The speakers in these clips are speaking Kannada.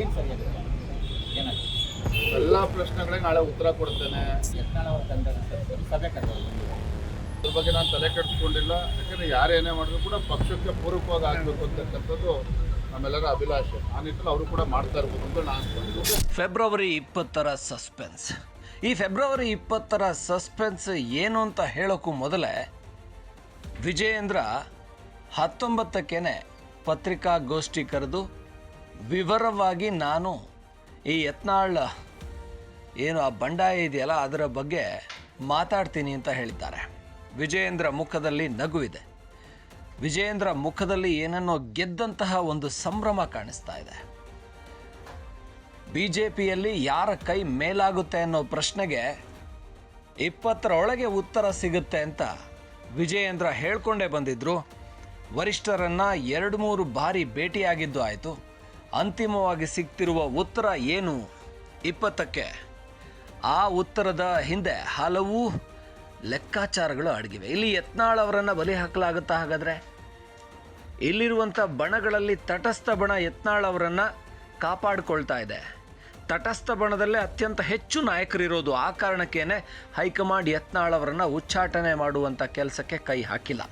ಏನು ಸರಿಯಾಗಿದೆ ಏನಾಗಿದೆ ಎಲ್ಲ ಪ್ರಶ್ನೆಗಳಿಗೆ ನಾಳೆ ಉತ್ತರ ಕೊಡ್ತೇನೆ. ಯತ್ನಾಳ್ ಅವರ ತಂಡ ಸಭೆ ಕರೆದರು ಅದ್ರ ಬಗ್ಗೆ ನಾನು ತಲೆ ಕೆಡಿಸ್ಕೊಂಡಿಲ್ಲ. ಯಾಕಂದ್ರೆ ಯಾರೇನೇ ಮಾಡಿದ್ರು ಕೂಡ ಪಕ್ಷಕ್ಕೆ ಪೂರಕವಾಗಿ ಆಗಬೇಕು ಅಂತಕ್ಕಂಥದ್ದು ನಮ್ಮೆಲ್ಲರ ಅಭಿಲಾಷೆ. ಆ ನಿಟ್ಟಿನಲ್ಲಿ ಅವರು ಕೂಡ ಮಾಡ್ತಾ ಇರ್ಬೋದು ಅಂತ ನಾನು ಫೆಬ್ರವರಿ ಇಪ್ಪತ್ತರ ಸಸ್ಪೆನ್ಸ್. ಈ ಫೆಬ್ರವರಿ ಇಪ್ಪತ್ತರ ಸಸ್ಪೆನ್ಸ್ ಏನು ಅಂತ ಹೇಳೋಕ್ಕೂ ಮೊದಲೇ ವಿಜಯೇಂದ್ರ ಹತ್ತೊಂಬತ್ತಕ್ಕೇನೆ ಪತ್ರಿಕಾಗೋಷ್ಠಿ ಕರೆದು ವಿವರವಾಗಿ ನಾನು ಈ ಯತ್ನಾಳ್ ಏನು ಆ ಬಂಡಾಯ ಇದೆಯಲ್ಲ, ಅದರ ಬಗ್ಗೆ ಮಾತಾಡ್ತೀನಿ ಅಂತ ಹೇಳಿದ್ದಾರೆ. ವಿಜಯೇಂದ್ರ ಮುಖದಲ್ಲಿ ನಗುವಿದೆ ವಿಜಯೇಂದ್ರ ಮುಖದಲ್ಲಿ ಏನನ್ನೋ ಗೆದ್ದಂತಹ ಒಂದು ಸಂಭ್ರಮ ಕಾಣಿಸ್ತಾ ಇದೆ. ಬಿ ಜೆ ಪಿಯಲ್ಲಿ ಯಾರ ಕೈ ಮೇಲಾಗುತ್ತೆ ಅನ್ನೋ ಪ್ರಶ್ನೆಗೆ ಇಪ್ಪತ್ತರ ಒಳಗೆ ಉತ್ತರ ಸಿಗುತ್ತೆ ಅಂತ ವಿಜಯೇಂದ್ರ ಹೇಳ್ಕೊಂಡೇ ಬಂದಿದ್ರು. ವರಿಷ್ಠರನ್ನ ಎರಡು ಮೂರು ಬಾರಿ ಭೇಟಿಯಾಗಿದ್ದು ಆಯಿತು. ಅಂತಿಮವಾಗಿ ಸಿಗ್ತಿರುವ ಉತ್ತರ ಏನು? ಇಪ್ಪತ್ತಕ್ಕೆ. ಆ ಉತ್ತರದ ಹಿಂದೆ ಹಲವು ಲೆಕ್ಕಾಚಾರಗಳು ಅಡಗಿವೆ. ಇಲ್ಲಿ ಯತ್ನಾಳ್ ಅವರನ್ನು ಬಲಿ ಹಾಕಲಾಗುತ್ತಾ ಹಾಗಾದರೆ? ಇಲ್ಲಿರುವಂಥ ಬಣಗಳಲ್ಲಿ ತಟಸ್ಥ ಬಣ ಯತ್ನಾಳ್ ಅವರನ್ನು ಕಾಪಾಡಿಕೊಳ್ತಾ ಇದೆ. ತಟಸ್ಥ ಬಣದಲ್ಲೇ ಅತ್ಯಂತ ಹೆಚ್ಚು ನಾಯಕರಿರೋದು. ಆ ಕಾರಣಕ್ಕೇನೆ ಹೈಕಮಾಂಡ್ ಯತ್ನಾಳ್ ಅವರನ್ನು ಉಚ್ಚಾಟನೆ ಮಾಡುವಂಥ ಕೆಲಸಕ್ಕೆ ಕೈ ಹಾಕಿಲ್ಲ.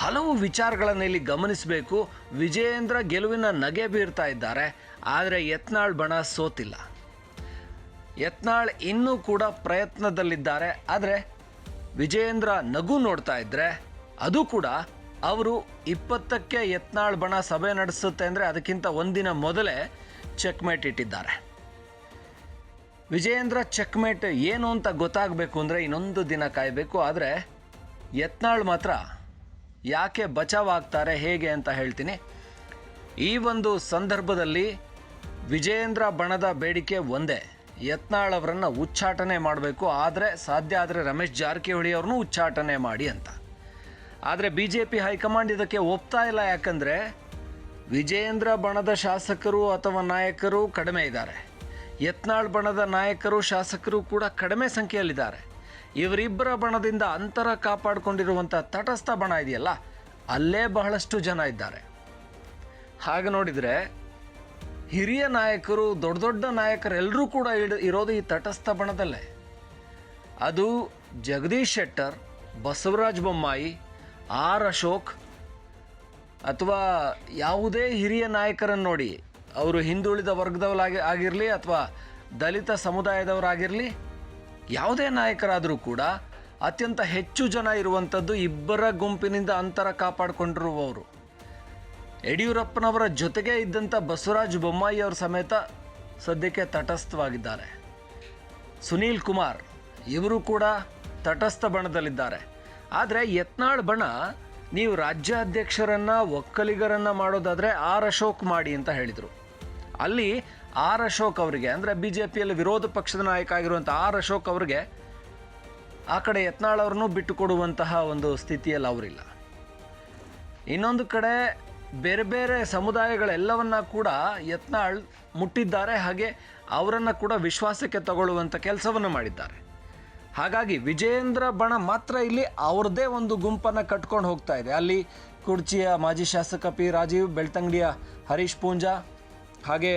ಹಲವು ವಿಚಾರಗಳನ್ನು ಇಲ್ಲಿ ಗಮನಿಸಬೇಕು. ವಿಜಯೇಂದ್ರ ಗೆಲುವಿನ ನಗೆ ಬೀರ್ತಾ ಇದ್ದಾರೆ. ಆದರೆ ಯತ್ನಾಳ್ ಬಣ ಸೋತಿಲ್ಲ. ಯತ್ನಾಳ್ ಇನ್ನೂ ಕೂಡ ಪ್ರಯತ್ನದಲ್ಲಿದ್ದಾರೆ. ಆದರೆ ವಿಜಯೇಂದ್ರ ನಗು ನೋಡ್ತಾ ಇದ್ದರೆ ಅದು ಕೂಡ ಅವರು ಇಪ್ಪತ್ತಕ್ಕೆ ಯತ್ನಾಳ್ ಬಣ ಸಭೆ ನಡೆಸುತ್ತೆ ಅಂದರೆ ಅದಕ್ಕಿಂತ ಒಂದಿನ ಮೊದಲೇ ಚೆಕ್ಮೇಟ್ ಇಟ್ಟಿದ್ದಾರೆ. ವಿಜಯೇಂದ್ರ ಚೆಕ್ಮೇಟ್ ಏನು ಅಂತ ಗೊತ್ತಾಗಬೇಕು ಅಂದರೆ ಇನ್ನೊಂದು ದಿನ ಕಾಯಬೇಕು. ಆದರೆ ಯತ್ನಾಳ್ ಮಾತ್ರ ಯಾಕೆ ಬಚಾವಾಗ್ತಾರೆ ಹೇಗೆ ಅಂತ ಹೇಳ್ತೀನಿ. ಈ ಒಂದು ಸಂದರ್ಭದಲ್ಲಿ ವಿಜಯೇಂದ್ರ ಬಣದ ಬೇಡಿಕೆ ಒಂದೇ. ಯತ್ನಾಳ್ ಅವರನ್ನು ಉಚ್ಚಾಟನೆ ಮಾಡಬೇಕು, ಆದರೆ ಸಾಧ್ಯ ಆದರೆ ರಮೇಶ್ ಜಾರಕಿಹೊಳಿ ಅವ್ರನ್ನೂ ಉಚ್ಚಾಟನೆ ಮಾಡಿ ಅಂತ. ಆದರೆ ಬಿ ಜೆ ಪಿ ಹೈಕಮಾಂಡ್ ಇದಕ್ಕೆ ಒಪ್ತಾ ಇಲ್ಲ, ಯಾಕಂದರೆ ವಿಜಯೇಂದ್ರ ಬಣದ ಶಾಸಕರು ಅಥವಾ ನಾಯಕರು ಕಡಿಮೆ ಇದ್ದಾರೆ. ಯತ್ನಾಳ್ ಬಣದ ನಾಯಕರು, ಶಾಸಕರು ಕೂಡ ಕಡಿಮೆ ಸಂಖ್ಯೆಯಲ್ಲಿದ್ದಾರೆ. ಇವರಿಬ್ಬರ ಬಣದಿಂದ ಅಂತರ ಕಾಪಾಡಿಕೊಂಡಿರುವಂಥ ತಟಸ್ಥ ಬಣ ಇದೆಯಲ್ಲ, ಅಲ್ಲೇ ಬಹಳಷ್ಟು ಜನ ಇದ್ದಾರೆ. ಹಾಗೆ ನೋಡಿದರೆ ಹಿರಿಯ ನಾಯಕರು, ದೊಡ್ಡ ದೊಡ್ಡ ನಾಯಕರೆಲ್ಲರೂ ಕೂಡ ಇಡ, ಇರೋದು ಈ ತಟಸ್ಥ ಬಣದಲ್ಲೇ. ಅದು ಜಗದೀಶ್ ಶೆಟ್ಟರ್, ಬಸವರಾಜ ಬೊಮ್ಮಾಯಿ, ಆರ್ ಅಶೋಕ್ ಅಥವಾ ಯಾವುದೇ ಹಿರಿಯ ನಾಯಕರನ್ನು ನೋಡಿ, ಅವರು ಹಿಂದುಳಿದ ವರ್ಗದವರಾಗಿ ಆಗಿರಲಿ ಅಥವಾ ದಲಿತ ಸಮುದಾಯದವರಾಗಿರಲಿ ಯಾವುದೇ ನಾಯಕರಾದರೂ ಕೂಡ ಅತ್ಯಂತ ಹೆಚ್ಚು ಜನ ಇರುವಂಥದ್ದು ಇಬ್ಬರ ಗುಂಪಿನಿಂದ ಅಂತರ ಕಾಪಾಡಿಕೊಂಡಿರುವವರು. ಯಡಿಯೂರಪ್ಪನವರ ಜೊತೆಗೆ ಇದ್ದಂಥ ಬಸವರಾಜ ಬೊಮ್ಮಾಯಿ ಅವರ ಸಮೇತ ಸದ್ಯಕ್ಕೆ ತಟಸ್ಥವಾಗಿದ್ದಾರೆ. ಸುನೀಲ್ ಕುಮಾರ್ ಇವರು ಕೂಡ ತಟಸ್ಥ ಬಣದಲ್ಲಿದ್ದಾರೆ. ಆದರೆ ಯತ್ನಾಳ್ ಬಣ ನೀವು ರಾಜ್ಯಾಧ್ಯಕ್ಷರನ್ನು, ಒಕ್ಕಲಿಗರನ್ನು ಮಾಡೋದಾದರೆ ಆರ್ ಅಶೋಕ್ ಮಾಡಿ ಅಂತ ಹೇಳಿದರು. ಅಲ್ಲಿ ಆರ್ ಅಶೋಕ್ ಅವರಿಗೆ, ಅಂದರೆ ಬಿ ಜೆ ಪಿಯಲ್ಲಿ ವಿರೋಧ ಪಕ್ಷದ ನಾಯಕ ಆಗಿರುವಂಥ ಆರ್ ಅಶೋಕ್ ಅವರಿಗೆ ಆ ಕಡೆ ಯತ್ನಾಳ್ ಅವ್ರನ್ನೂ ಬಿಟ್ಟು ಒಂದು ಸ್ಥಿತಿಯಲ್ಲಿ ಅವರಿಲ್ಲ. ಇನ್ನೊಂದು ಕಡೆ ಬೇರೆ ಬೇರೆ ಸಮುದಾಯಗಳೆಲ್ಲವನ್ನ ಕೂಡ ಯತ್ನಾಳ್ ಮುಟ್ಟಿದ್ದಾರೆ, ಹಾಗೆ ಅವರನ್ನು ಕೂಡ ವಿಶ್ವಾಸಕ್ಕೆ ತಗೊಳ್ಳುವಂಥ ಕೆಲಸವನ್ನು ಮಾಡಿದ್ದಾರೆ. ಹಾಗಾಗಿ ವಿಜೇಂದ್ರ ಬಣ ಮಾತ್ರ ಇಲ್ಲಿ ಅವ್ರದ್ದೇ ಒಂದು ಗುಂಪನ್ನು ಕಟ್ಕೊಂಡು ಹೋಗ್ತಾ ಇದೆ. ಅಲ್ಲಿ ಕುರ್ಚಿಯ ಮಾಜಿ ಶಾಸಕ ಪಿ ರಾಜೀವ್, ಬೆಳ್ತಂಗಡಿಯ ಹರೀಶ್ ಪೂಂಜಾ, ಹಾಗೆ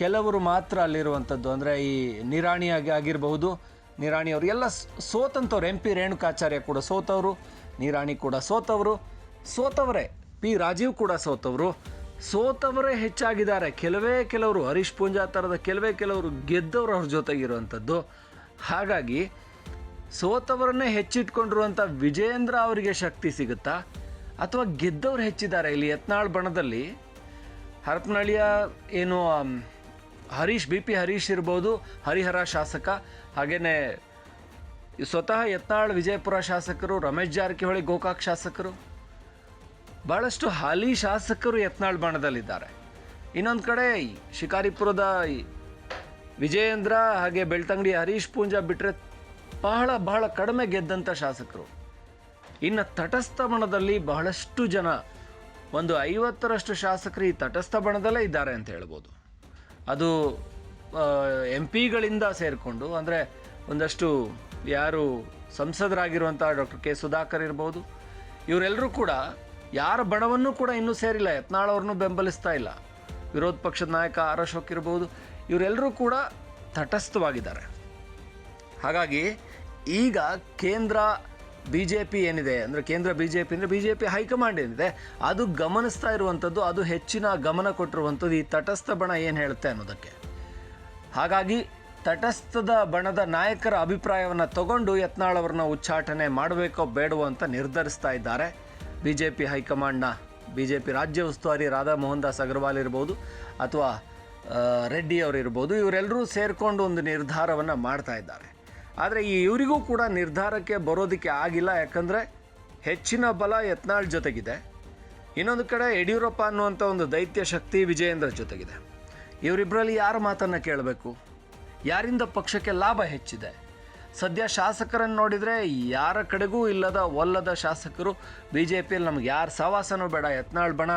ಕೆಲವರು ಮಾತ್ರ ಅಲ್ಲಿರುವಂಥದ್ದು ಅಂದರೆ ಈ ನಿರಾಣಿಯಾಗಿ ಆಗಿರಬಹುದು. ನಿರಾಣಿಯವರು ಎಲ್ಲ ಸೋತಂಥವ್ರು ಎಂ ಪಿ ರೇಣುಕಾಚಾರ್ಯ ಕೂಡ ಸೋತವರು, ನಿರಾಣಿ ಕೂಡ ಸೋತವರು, ಸೋತವರೇ, ಪಿ ರಾಜೀವ್ ಕೂಡ ಸೋತವರು, ಸೋತವರೇ ಹೆಚ್ಚಾಗಿದ್ದಾರೆ. ಕೆಲವೇ ಕೆಲವರು ಹರೀಶ್ ಪೂಂಜಾ ಥರದ ಕೆಲವೇ ಕೆಲವರು ಗೆದ್ದವರು ಅವ್ರ ಜೊತೆಗಿರುವಂಥದ್ದು ಹಾಗಾಗಿ ಸೋತವರನ್ನೇ ಹೆಚ್ಚಿಟ್ಕೊಂಡಿರುವಂಥ ವಿಜೇಂದ್ರ ಅವರಿಗೆ ಶಕ್ತಿ ಸಿಗುತ್ತಾ? ಅಥವಾ ಗೆದ್ದವ್ರು ಹೆಚ್ಚಿದ್ದಾರೆ ಇಲ್ಲಿ ಯತ್ನಾಳ್ ಬಣದಲ್ಲಿ? ಹರಪನಹಳ್ಳಿಯ ಏನು ಹರೀಶ್, ಬಿ ಪಿ ಹರೀಶ್ ಇರ್ಬೋದು, ಹರಿಹರ ಶಾಸಕ. ಹಾಗೆಯೇ ಸ್ವತಃ ಯತ್ನಾಳ್ ವಿಜಯಪುರ ಶಾಸಕರು, ರಮೇಶ್ ಜಾರಕಿಹೊಳಿ ಗೋಕಾಕ್ ಶಾಸಕರು. ಭಾಳಷ್ಟು ಹಾಲಿ ಶಾಸಕರು ಯತ್ನಾಳ್ ಬಣದಲ್ಲಿದ್ದಾರೆ. ಇನ್ನೊಂದು ಕಡೆ ಶಿಕಾರಿಪುರದ ವಿಜಯೇಂದ್ರ ಹಾಗೆ ಬೆಳ್ತಂಗಡಿ ಹರೀಶ್ ಪೂಂಜಾ ಬಿಟ್ಟರೆ ಬಹಳ ಬಹಳ ಕಡಿಮೆ ಗೆದ್ದಂಥ ಶಾಸಕರು. ಇನ್ನು ತಟಸ್ಥ ಬಣದಲ್ಲಿ ಬಹಳಷ್ಟು ಜನ, ಒಂದು ಐವತ್ತರಷ್ಟು ಶಾಸಕರು ಈ ತಟಸ್ಥ ಬಣದಲ್ಲೇ ಇದ್ದಾರೆ ಅಂತ ಹೇಳ್ಬೋದು. ಅದು ಎಂ ಪಿಗಳಿಂದ ಸೇರಿಕೊಂಡು, ಅಂದರೆ ಒಂದಷ್ಟು ಯಾರು ಸಂಸದರಾಗಿರುವಂಥ ಡಾಕ್ಟರ್ ಕೆ ಸುಧಾಕರ್ ಇರ್ಬೋದು, ಇವರೆಲ್ಲರೂ ಕೂಡ ಯಾರ ಬಣವನ್ನು ಕೂಡ ಇನ್ನೂ ಸೇರಿಲ್ಲ, ಯತ್ನಾಳ್ ಅವ್ರನ್ನೂ ಬೆಂಬಲಿಸ್ತಾ ಇಲ್ಲ. ವಿರೋಧ ಪಕ್ಷದ ನಾಯಕ ಆರ್ ಅಶೋಕ್ ಇರ್ಬೋದು, ಇವರೆಲ್ಲರೂ ಕೂಡ ತಟಸ್ಥವಾಗಿದ್ದಾರೆ. ಹಾಗಾಗಿ ಈಗ ಕೇಂದ್ರ ಬಿ ಜೆ ಪಿ ಏನಿದೆ? ಅಂದರೆ ಕೇಂದ್ರ ಬಿ ಜೆ ಪಿ ಅಂದರೆ B J P high command ಏನಿದೆ? ಅದು ಗಮನಿಸ್ತಾ ಇರುವಂಥದ್ದು ಅದು ಹೆಚ್ಚಿನ ಗಮನ ಕೊಟ್ಟಿರುವಂಥದ್ದು ಈ ತಟಸ್ಥ ಬಣ ಏನು ಹೇಳುತ್ತೆ ಅನ್ನೋದಕ್ಕೆ. ಹಾಗಾಗಿ ತಟಸ್ಥದ ಬಣದ ನಾಯಕರ ಅಭಿಪ್ರಾಯವನ್ನು ತಗೊಂಡು ಯತ್ನಾಳ್ ಅವ್ರನ್ನ ಉಚ್ಚಾಟನೆ ಮಾಡಬೇಕೋ ಬೇಡವೋ ಅಂತ ನಿರ್ಧರಿಸ್ತಾ ಇದ್ದಾರೆ ಬಿ ಜೆ ಪಿ ಹೈಕಮಾಂಡ್ನ. ಬಿ ಜೆ ಪಿ ರಾಜ್ಯ ಉಸ್ತುವಾರಿ ರಾಧಾ ಮೋಹನ್ ದಾಸ್ ಅಗರ್ವಾಲ್ ಇರ್ಬೋದು ಅಥವಾ ರೆಡ್ಡಿ ಅವರು ಇರ್ಬೋದು, ಇವರೆಲ್ಲರೂ ಸೇರಿಕೊಂಡು ಒಂದು ನಿರ್ಧಾರವನ್ನು ಮಾಡ್ತಾ ಇದ್ದಾರೆ. ಆದರೆ ಈ ಇವರಿಗೂ ಕೂಡ ನಿರ್ಧಾರಕ್ಕೆ ಬರೋದಕ್ಕೆ ಆಗಿಲ್ಲ, ಯಾಕಂದರೆ ಹೆಚ್ಚಿನ ಬಲ ಯತ್ನಾಳ್ ಜೊತೆಗಿದೆ. ಇನ್ನೊಂದು ಕಡೆ ಯಡಿಯೂರಪ್ಪ ಅನ್ನುವಂಥ ಒಂದು ದೈತ್ಯ ಶಕ್ತಿ ವಿಜಯೇಂದ್ರ ಜೊತೆಗಿದೆ. ಇವರಿಬ್ಬರಲ್ಲಿ ಯಾರ ಮಾತನ್ನು ಕೇಳಬೇಕು? ಯಾರಿಂದ ಪಕ್ಷಕ್ಕೆ ಲಾಭ ಹೆಚ್ಚಿದೆ? ಸದ್ಯ ಶಾಸಕರನ್ನು ನೋಡಿದರೆ ಯಾರ ಕಡೆಗೂ ಇಲ್ಲದ ಒಲ್ಲದ ಶಾಸಕರು ಬಿ ಜೆ ಪಿಯಲ್ಲಿ ನಮ್ಗೆ ಯಾರ ಸವಾಸನೂ ಬೇಡ. ಯತ್ನಾಳ್ ಬಣ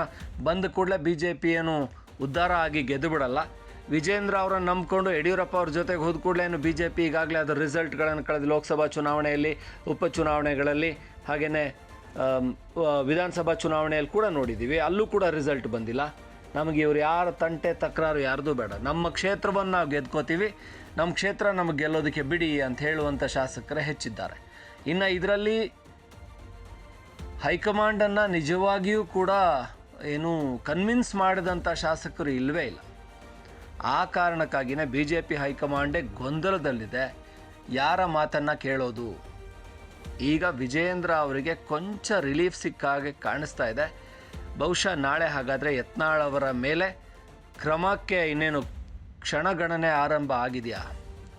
ಬಂದ ಕೂಡಲೇ ಬಿ ಜೆ ಪಿ ಏನು ಉದ್ಧಾರ ಆಗಿ ಗೆದ್ದು ಬಿಡಲ್ಲ. ವಿಜೇಂದ್ರ ಅವರನ್ನು ನಂಬಿಕೊಂಡು ಯಡಿಯೂರಪ್ಪ ಅವ್ರ ಜೊತೆಗೆ ಹೋದ ಕೂಡಲೇ ಬಿ ಜೆ ಪಿ ಈಗಾಗಲೇ ಅದರ ರಿಸಲ್ಟ್ಗಳನ್ನು ಕಳೆದ ಲೋಕಸಭಾ ಚುನಾವಣೆಯಲ್ಲಿ, ಉಪಚುನಾವಣೆಗಳಲ್ಲಿ ಹಾಗೆಯೇ ವಿಧಾನಸಭಾ ಚುನಾವಣೆಯಲ್ಲಿ ಕೂಡ ನೋಡಿದ್ದೀವಿ. ಅಲ್ಲೂ ಕೂಡ ರಿಸಲ್ಟ್ ಬಂದಿಲ್ಲ. ನಮಗೆ ಇವ್ರು ಯಾರ ತಂಟೆ ತಕರಾರು ಯಾರ್ದು ಬೇಡ. ನಮ್ಮ ಕ್ಷೇತ್ರವನ್ನು ನಾವು ಗೆದ್ಕೋತೀವಿ. ನಮ್ಮ ಕ್ಷೇತ್ರ ನಮಗೆ ಗೆಲ್ಲೋದಕ್ಕೆ ಬಿಡಿ ಅಂತ ಹೇಳುವಂಥ ಶಾಸಕರೇ ಹೆಚ್ಚಿದ್ದಾರೆ. ಇನ್ನು ಇದರಲ್ಲಿ ಹೈಕಮಾಂಡನ್ನು ನಿಜವಾಗಿಯೂ ಕೂಡ ಏನು ಕನ್ವಿನ್ಸ್ ಮಾಡಿದಂಥ ಶಾಸಕರು ಇಲ್ಲವೇ ಇಲ್ಲ. ಆ ಕಾರಣಕ್ಕಾಗಿಯೇ ಬಿ ಜೆ ಪಿ ಹೈಕಮಾಂಡೇ ಗೊಂದಲದಲ್ಲಿದೆ. ಯಾರ ಮಾತನ್ನು ಕೇಳೋದು? ಈಗ ವಿಜಯೇಂದ್ರ ಅವರಿಗೆ ಕೊಂಚ ರಿಲೀಫ್ ಸಿಕ್ಕ ಹಾಗೆ ಕಾಣಿಸ್ತಾ ಇದೆ. ಬಹುಶಃ ನಾಳೆ ಹಾಗಾದರೆ ಯತ್ನಾಳ್ ಅವರ ಮೇಲೆ ಕ್ರಮಕ್ಕೆ ಇನ್ನೇನು ಕ್ಷಣಗಣನೆ ಆರಂಭ ಆಗಿದೆಯಾ?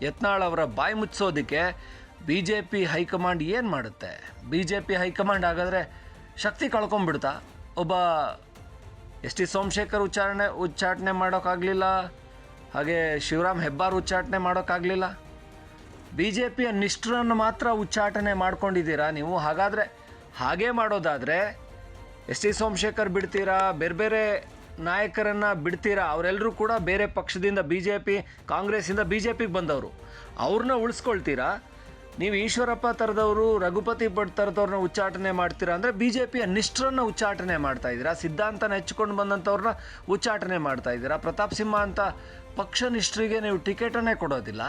ಯತ್ನಾಳ್ ಅವರ ಬಾಯಿ ಮುಚ್ಚೋದಕ್ಕೆ B J P high command ಏನು ಮಾಡುತ್ತೆ? ಬಿ ಜೆ ಪಿ ಹೈಕಮಾಂಡ್ ಹಾಗಾದರೆ ಶಕ್ತಿ ಕಳ್ಕೊಂಬಿಡ್ತಾ ಒಬ್ಬ ಎಸ್ ಟಿ ಸೋಮಶೇಖರ್ ಉಚ್ಚಾರಣೆ, ಉಚ್ಚಾಟನೆ ಮಾಡೋಕ್ಕಾಗಲಿಲ್ಲ? ಹಾಗೆ ಶಿವರಾಮ್ ಹೆಬ್ಬಾರ್ ಉಚ್ಚಾಟನೆ ಮಾಡೋಕ್ಕಾಗಲಿಲ್ಲ. ಬಿ ಜೆ ಪಿಯ ನಿಷ್ಠರನ್ನು ಮಾತ್ರ ಉಚ್ಚಾಟನೆ ಮಾಡ್ಕೊಂಡಿದ್ದೀರಾ ನೀವು? ಹಾಗಾದರೆ ಹಾಗೇ ಮಾಡೋದಾದರೆ ಎಸ್ ಟಿ ಸೋಮಶೇಖರ್ ಬಿಡ್ತೀರಾ? ಬೇರೆ ಬೇರೆ ನಾಯಕರನ್ನು ಬಿಡ್ತೀರಾ? ಅವರೆಲ್ಲರೂ ಕೂಡ ಬೇರೆ ಪಕ್ಷದಿಂದ ಬಿ ಜೆ ಪಿ ಕಾಂಗ್ರೆಸ್ಸಿಂದ ಬಿ ಜೆ ಪಿಗೆ ಬಂದವರು. ಅವ್ರನ್ನ ಉಳಿಸ್ಕೊಳ್ತೀರಾ? ನೀವು ಈಶ್ವರಪ್ಪ ಥರದವರು ರಘುಪತಿ ಭಟ್ ಥರದವ್ರನ್ನ ಉಚ್ಚಾಟನೆ ಮಾಡ್ತೀರಾ ಅಂದರೆ ಬಿ ಜೆ ಪಿಯ ನಿಷ್ಠರನ್ನು ಉಚ್ಚಾಟನೆ ಮಾಡ್ತಾ ಇದ್ದೀರಾ? ಸಿದ್ಧಾಂತನ ಹೆಚ್ಕೊಂಡು ಬಂದಂಥವ್ರನ್ನ ಉಚ್ಚಾಟನೆ ಮಾಡ್ತಾ ಇದ್ದೀರಾ? ಪ್ರತಾಪ್ ಸಿಂಹ ಅಂತ ಪಕ್ಷ ನಿಷ್ಠರಿಗೆ ನೀವು ಟಿಕೆಟನ್ನೇ ಕೊಡೋದಿಲ್ಲ.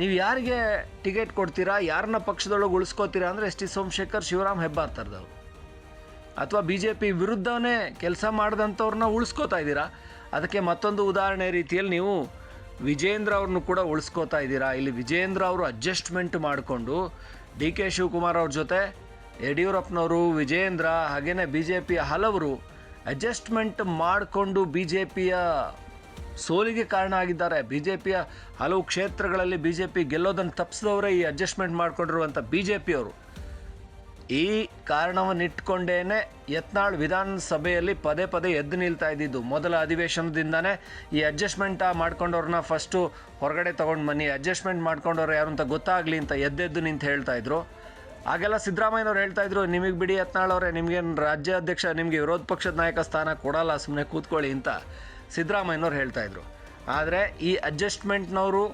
ನೀವು ಯಾರಿಗೆ ಟಿಕೆಟ್ ಕೊಡ್ತೀರಾ, ಯಾರನ್ನ ಪಕ್ಷದೊಳಗೆ ಉಳಿಸ್ಕೋತೀರಾ ಅಂದರೆ ಎಸ್ ಟಿ ಸೋಮಶೇಖರ್, ಶಿವರಾಮ್ ಹೆಬ್ಬಾರ್ ಥರದವ್ರು. ಅಥವಾ ಬಿ ಜೆ ಪಿ ವಿರುದ್ಧವೇ ಕೆಲಸ ಮಾಡಿದಂಥವ್ರನ್ನ ಉಳಿಸ್ಕೋತಾ ಇದ್ದೀರಾ? ಅದಕ್ಕೆ ಮತ್ತೊಂದು ಉದಾಹರಣೆ ರೀತಿಯಲ್ಲಿ ನೀವು ವಿಜೇಂದ್ರ ಅವ್ರನ್ನು ಕೂಡ ಉಳಿಸ್ಕೋತಾ ಇದ್ದೀರಾ? ಇಲ್ಲಿ ವಿಜೇಂದ್ರ ಅವರು ಅಡ್ಜಸ್ಟ್ಮೆಂಟ್ ಮಾಡಿಕೊಂಡು ಡಿ ಕೆ ಶಿವಕುಮಾರ್ ಅವ್ರ ಜೊತೆ ಯಡಿಯೂರಪ್ಪನವರು, ವಿಜೇಂದ್ರ ಹಾಗೆಯೇ ಬಿ ಜೆ ಪಿಯ ಹಲವರು ಅಡ್ಜಸ್ಟ್ಮೆಂಟ್ ಮಾಡಿಕೊಂಡು ಬಿ ಜೆ ಪಿಯ ಸೋಲಿಗೆ ಕಾರಣ ಆಗಿದ್ದಾರೆ. ಬಿ ಜೆ ಪಿಯ ಹಲವು ಕ್ಷೇತ್ರಗಳಲ್ಲಿ ಬಿ ಜೆ ಪಿ ಗೆಲ್ಲೋದನ್ನು ತಪ್ಪಿಸಿದವರೇ ಈ ಅಡ್ಜಸ್ಟ್ಮೆಂಟ್ ಮಾಡಿಕೊಂಡಿರುವಂಥ ಬಿ ಜೆ ಪಿಯವರು ಈ ಕಾರಣವನ್ನಿಟ್ಕೊಂಡೇನೆ ಯತ್ನಾಳ್ ವಿಧಾನಸಭೆಯಲ್ಲಿ ಪದೇ ಪದೇ ಎದ್ದು ನಿಲ್ತಾ ಇದ್ದಿದ್ದು. ಮೊದಲ ಅಧಿವೇಶನದಿಂದನೇ ಈ ಅಡ್ಜಸ್ಟ್ಮೆಂಟ್ ಮಾಡ್ಕೊಂಡವ್ರನ್ನ ಫಸ್ಟು ಹೊರಗಡೆ ತೊಗೊಂಡು ಬನ್ನಿ ಅಡ್ಜಸ್ಟ್ಮೆಂಟ್ ಮಾಡ್ಕೊಂಡವ್ರು ಯಾರು ಅಂತ ಗೊತ್ತಾಗಲಿ ಅಂತ ಎದ್ದೆದ್ದು ನಿಂತು ಹೇಳ್ತಾ ಇದ್ರು. ಆಗೆಲ್ಲ ಸಿದ್ದರಾಮಯ್ಯನವ್ರು ಹೇಳ್ತಾ ಇದ್ರು, ನಿಮಗೆ ಬಿಡಿ ಯತ್ನಾಳ್ ಅವರೇ, ನಿಮಗೇನು ರಾಜ್ಯಾಧ್ಯಕ್ಷ, ನಿಮಗೆ ವಿರೋಧ ಪಕ್ಷದ ನಾಯಕ ಸ್ಥಾನ ಕೊಡಲ್ಲ ಸುಮ್ಮನೆ ಕೂತ್ಕೊಳ್ಳಿ ಅಂತ. ಸಿದ್ದರಾಮಯ್ಯನವ್ರು ಹೇಳ್ತಾ ಇದ್ರು. ಆದರೆ ಈ ಅಡ್ಜಸ್ಟ್ಮೆಂಟ್ನವರು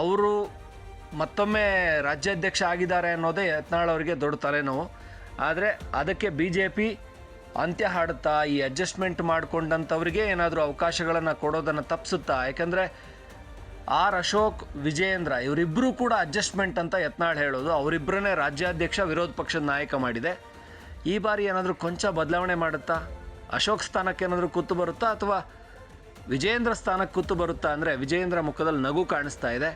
ಅವರು ಮತ್ತೊಮ್ಮೆ ರಾಜ್ಯಾಧ್ಯಕ್ಷ ಆಗಿದ್ದಾರೆ ಅನ್ನೋದೇ ಯತ್ನಾಳ್ ಅವರಿಗೆ ದೊಡ್ಡ ತಲೆನೋವು. ಆದರೆ ಅದಕ್ಕೆ ಬಿ ಜೆ ಪಿ ಅಂತ್ಯ ಹಾಡುತ್ತಾ ಈ ಅಡ್ಜಸ್ಟ್ಮೆಂಟ್ ಮಾಡಿಕೊಂಡಂಥವ್ರಿಗೆ ಏನಾದರೂ ಅವಕಾಶಗಳನ್ನು ಕೊಡೋದನ್ನು ತಪ್ಪಿಸುತ್ತಾ ಯಾಕಂದರೆ ಆರ್ ಅಶೋಕ್, ವಿಜಯೇಂದ್ರ ಇವರಿಬ್ಬರೂ ಕೂಡ ಅಡ್ಜಸ್ಟ್ಮೆಂಟ್ ಅಂತ ಯತ್ನಾಳ್ ಹೇಳೋದು. ಅವರಿಬ್ಬರನ್ನೇ ರಾಜ್ಯಾಧ್ಯಕ್ಷ ವಿರೋಧ ಪಕ್ಷದ ನಾಯಕ ಮಾಡಿದೆ. ಈ ಬಾರಿ ಏನಾದರೂ ಕೊಂಚ ಬದಲಾವಣೆ ಮಾಡುತ್ತಾ? ಅಶೋಕ್ ಸ್ಥಾನಕ್ಕೆ ಏನಾದರೂ ಕೂತು ಬರುತ್ತಾ ಅಥವಾ ವಿಜಯೇಂದ್ರ ಸ್ಥಾನಕ್ಕೆ ಕೂತು ಬರುತ್ತಾ ಅಂದರೆ ವಿಜಯೇಂದ್ರ ಮುಖದಲ್ಲಿ ನಗು ಕಾಣಿಸ್ತಾ ಇದೆ.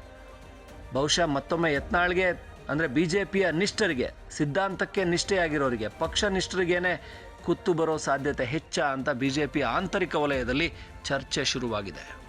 ಬಹುಶಃ ಮತ್ತೊಮ್ಮೆ ಯತ್ನಾಳ್ಗೆ ಅಂದರೆ ಬಿ ಜೆ ಪಿಯ ನಿಷ್ಠರಿಗೆ, ಸಿದ್ಧಾಂತಕ್ಕೆ ನಿಷ್ಠೆಯಾಗಿರೋರಿಗೆ, ಪಕ್ಷ ನಿಷ್ಠರಿಗೇನೆ ಕುತ್ತು ಬರೋ ಸಾಧ್ಯತೆ ಹೆಚ್ಚ ಅಂತ ಬಿ ಜೆ ಪಿಯ ಆಂತರಿಕ ವಲಯದಲ್ಲಿ ಚರ್ಚೆ ಶುರುವಾಗಿದೆ.